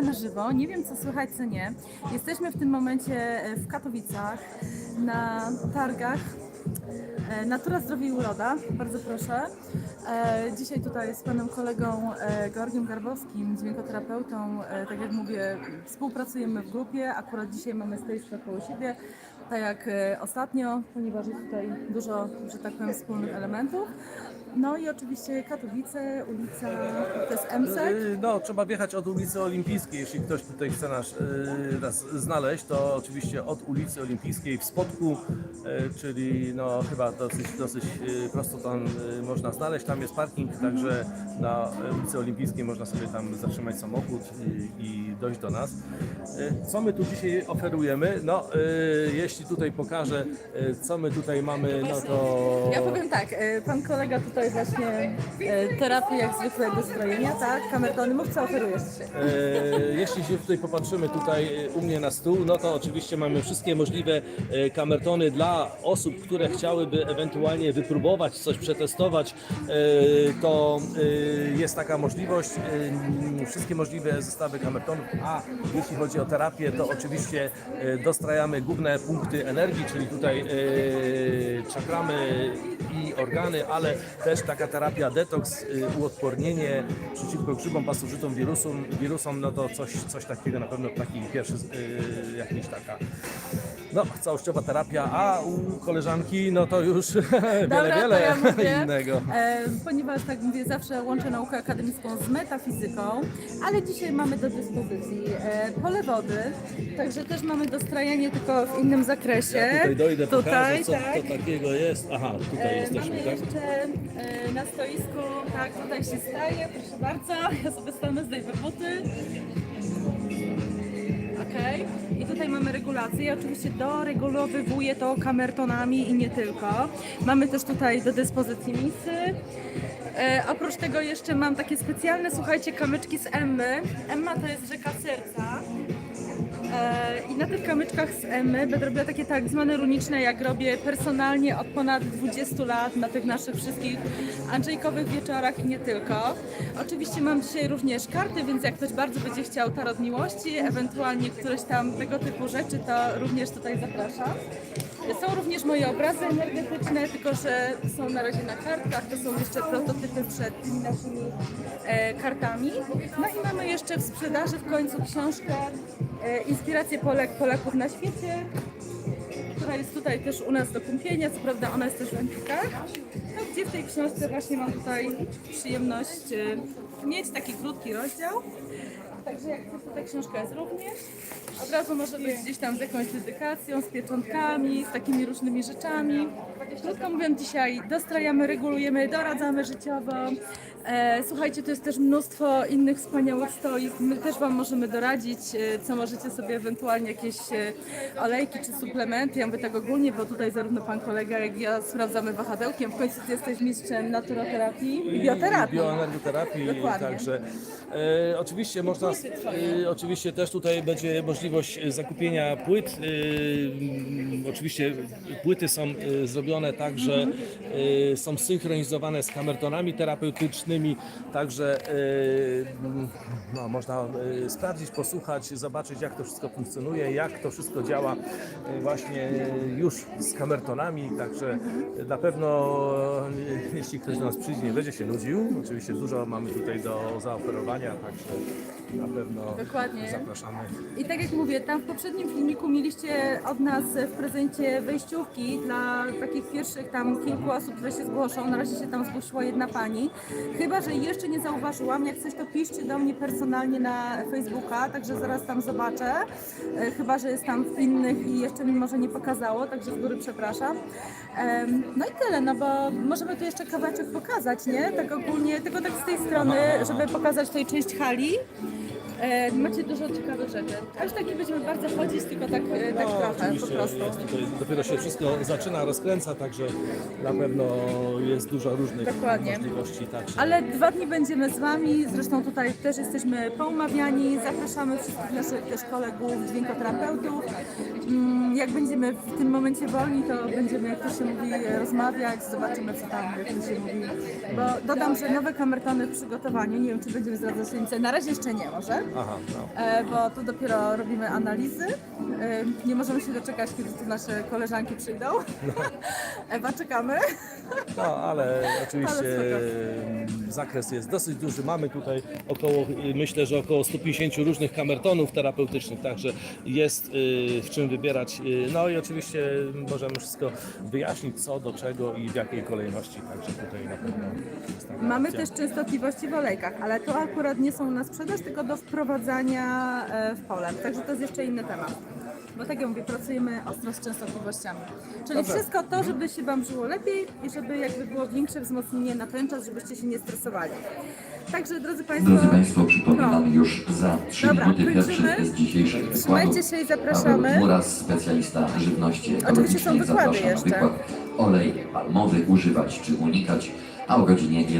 jesteśmy na żywo, nie wiem co słychać, co nie. Jesteśmy w tym momencie e, w Katowicach na targach e, Natura, Zdrowie i Uroda. Bardzo proszę. E, Dzisiaj tutaj z panem kolegą Georgiem Garbowskim, dźwiękoterapeutą, tak jak mówię, współpracujemy w grupie. Akurat dzisiaj mamy stoisko koło siebie, tak jak e, ostatnio, ponieważ jest tutaj dużo, że tak powiem, wspólnych elementów. No i oczywiście Katowice, ulica, to jest MSEK. Y, No, trzeba wjechać od ulicy Olimpijskiej, jeśli ktoś tutaj chce nas, y, nas znaleźć, to oczywiście od ulicy Olimpijskiej w Spodku, czyli no chyba dosyć, dosyć prosto tam można znaleźć. Tam jest parking, także na ulicy Olimpijskiej można sobie tam zatrzymać samochód i, dojść do nas. Co my tu dzisiaj oferujemy? No, y, jeśli tutaj pokażę, y, co my tutaj mamy, no to... Ja powiem tak, e, pan kolega tutaj właśnie e, terapię jak zwykle dostrojenia, tak? Kamertony, mów co oferujesz. E, Jeśli się tutaj popatrzymy tutaj e, u mnie na stół, no to oczywiście mamy wszystkie możliwe e, kamertony dla osób, które chciałyby ewentualnie wypróbować coś, przetestować, e, to e, jest taka możliwość. E, Wszystkie możliwe zestawy kamertonów, a jeśli chodzi o terapię, to oczywiście e, dostrajamy główne punkty energii, czyli tutaj e, czakramy i organy, ale też taka terapia detoks, y, uodpornienie przeciwko grzybom, pasożytom, wirusom, wirusom no to coś, coś takiego na pewno taki pierwszy, y, jakiś taka no, całościowa terapia, a u koleżanki no to już wiele, Dobra, to wiele ja mówię, innego. E, ponieważ tak mówię, zawsze łączę naukę akademicką z metafizyką, ale dzisiaj mamy do dyspozycji e, pole wody, także też mamy dostrajanie tylko w innym zakresie. Ja tutaj dojdę, Tutaj, pokażę co tak. to takiego jest. Aha, tutaj E, jesteśmy, Mamy tak? jeszcze e, na stoisku, tak, tutaj się staje, proszę bardzo, ja sobie stanę, zdejmę buty. Okej, tutaj mamy regulację. Ja oczywiście doregulowywuję to kamertonami i nie tylko. Mamy też tutaj do dyspozycji misy. E, oprócz tego jeszcze mam takie specjalne, słuchajcie, kamyczki z Emmy. Emma to jest rzeka serca. E, I na tych kamyczkach z Emmy będę robiła takie tak zwane runiczne, jak robię personalnie od ponad 20 lat na tych naszych wszystkich Andrzejkowych wieczorach i nie tylko. Oczywiście mam dzisiaj również karty, więc jak ktoś bardzo będzie chciał tarot miłości, ewentualnie któreś tam tego typu rzeczy, to również tutaj zapraszam. Są również moje obrazy energetyczne, tylko że są na razie na kartkach, to są jeszcze prototypy przed tymi naszymi e, kartami. No i mamy jeszcze w sprzedaży w końcu książkę Inspiracje Polek, Polaków na świecie, która jest tutaj też u nas do kupienia, co prawda ona jest też w Empikach. No, gdzie w tej książce właśnie mam tutaj przyjemność e, mieć taki krótki rozdział. Także jak chcesz, ta książka jest również. Od razu może być gdzieś tam z jakąś dedykacją, z pieczątkami, z takimi różnymi rzeczami. Krótko mówiąc, dzisiaj dostrajamy, regulujemy, doradzamy życiowo. E, słuchajcie, to jest też mnóstwo innych wspaniałych stoisk. My też Wam możemy doradzić, e, co możecie sobie ewentualnie jakieś e, olejki czy suplementy. Ja mówię tak ogólnie, bo tutaj zarówno Pan kolega, jak i ja sprawdzamy wahadełkiem. W końcu Ty jesteś mistrzem naturoterapii i bioterapii. bioenergoterapii, Dokładnie. także e, oczywiście można, e, oczywiście też tutaj będzie możliwość zakupienia płyt. E, oczywiście płyty są e, zrobione tak, że e, są synchronizowane z kamertonami terapeutycznymi, także mm, no, można e, sprawdzić, posłuchać, zobaczyć jak to wszystko funkcjonuje, jak to wszystko działa właśnie już z kamertonami, także na pewno jeśli ktoś do nas przyjdzie, nie będzie się nudził. Oczywiście dużo mamy tutaj do zaoferowania, także na pewno Dokładnie. zapraszamy. I tak jak mówię, tam w poprzednim filmiku mieliście od nas w prezencie wejściówki dla takich pierwszych tam kilku osób, które się zgłoszą. Na razie się tam zgłosiła jedna pani. Chyba, że jeszcze nie zauważyłam, jak coś to piszcie do mnie personalnie na Facebooka, także zaraz tam zobaczę. E, Chyba, że jest tam w innych i jeszcze mi może nie pokazało, także z góry przepraszam. No i tyle, no bo możemy tu jeszcze kawałeczek pokazać, nie? Tak ogólnie, tylko tak z tej strony, żeby pokazać tutaj część hali. E, macie dużo ciekawych rzeczy. Aż tak nie będziemy bardzo chodzić, tylko tak, e, tak trochę po prostu. jest, tutaj dopiero się wszystko zaczyna, rozkręca, także na pewno jest dużo różnych Dokładnie. możliwości. Także. Ale dwa dni będziemy z Wami, zresztą tutaj też jesteśmy poumawiani, zapraszamy wszystkich naszych też kolegów, dźwiękoterapeutów. Mm, Jak będziemy w tym momencie wolni, to będziemy, jak to się mówi, rozmawiać, zobaczymy co tam, jak to się mówi. Bo dodam, że nowe kamertony w przygotowaniu, nie wiem czy będziemy zdradzać tajemnicę, na razie jeszcze nie może. Aha, no. e, bo tu dopiero robimy analizy. E, Nie możemy się doczekać, kiedy tu nasze koleżanki przyjdą. Ewa, czekamy. No, ale oczywiście Ale e, zakres jest dosyć duży. Mamy tutaj około, myślę, że około 150 różnych kamertonów terapeutycznych, także jest e, w czym wybierać. E, No i oczywiście możemy wszystko wyjaśnić, co do czego i w jakiej kolejności, także tutaj na pewno Mamy też częstotliwości w olejkach, ale to akurat nie są na sprzedaż, tylko do wprowadzania e, w pole. Także to jest jeszcze inny temat. Bo tak jak mówię, pracujemy ostro z częstotliwościami. Czyli Dobrze. wszystko to, żeby się Wam żyło lepiej i żeby jakby było większe wzmocnienie na ten czas, żebyście się nie stresowali. Także drodzy Państwo, Drodzy Państwo, przypominam no. już za 3 Dobra, minuty kończymy. pierwszy z dzisiejszych wykładów. Trzymajcie się i zapraszamy. Paweł Muras, specjalista żywności ekologicznej, wykłady zaprasza na jeszcze. wykład olej palmowy używać czy unikać, a o godzinie